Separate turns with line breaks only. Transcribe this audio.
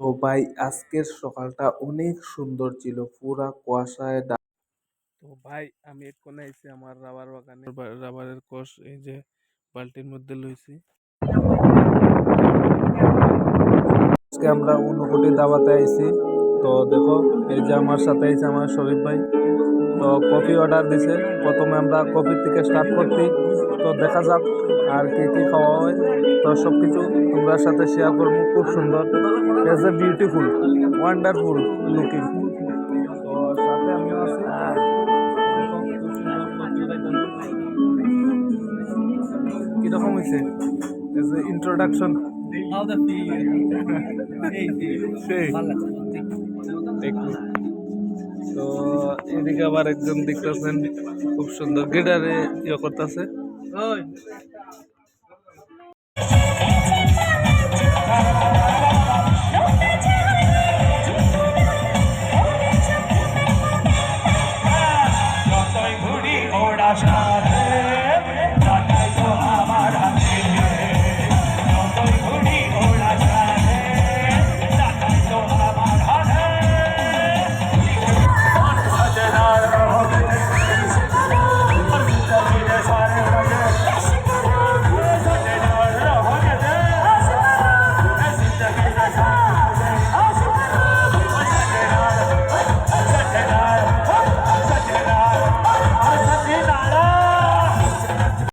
তো ভাই আজকের সকালটা অনেক সুন্দর ছিল। পুরা কুয়াশায় তো ভাই আমি এক্ষণে আইছি আমার রাবার বাগানে। রাবারের কোষ এই যে বালতির মধ্যে লইছি। আজকে আমরা অনুকুটি দাবাতে আইছি। তো দেখো এই যে আমার সাথে আইছে আমার শরীফ ভাই। তো কফি অর্ডার দিছে। প্রথমে আমরা কফি থেকে স্টার্ট করতে তো দেখা যাক আর কি কি খাওয়া হয়। তো সব কিছু তোমরা সাথে শেয়ার করব। খুব সুন্দর। As a beautiful wonderful looking কীরকম হয়েছে? এজ এ ইন্ট্রোডাকশন সেই তো এদিকে আবার একজন দেখতেছেন। খুব সুন্দর। গিটারে ইয়ে করতেছে। হ্যাঁ, ঘুড়ি ওড়া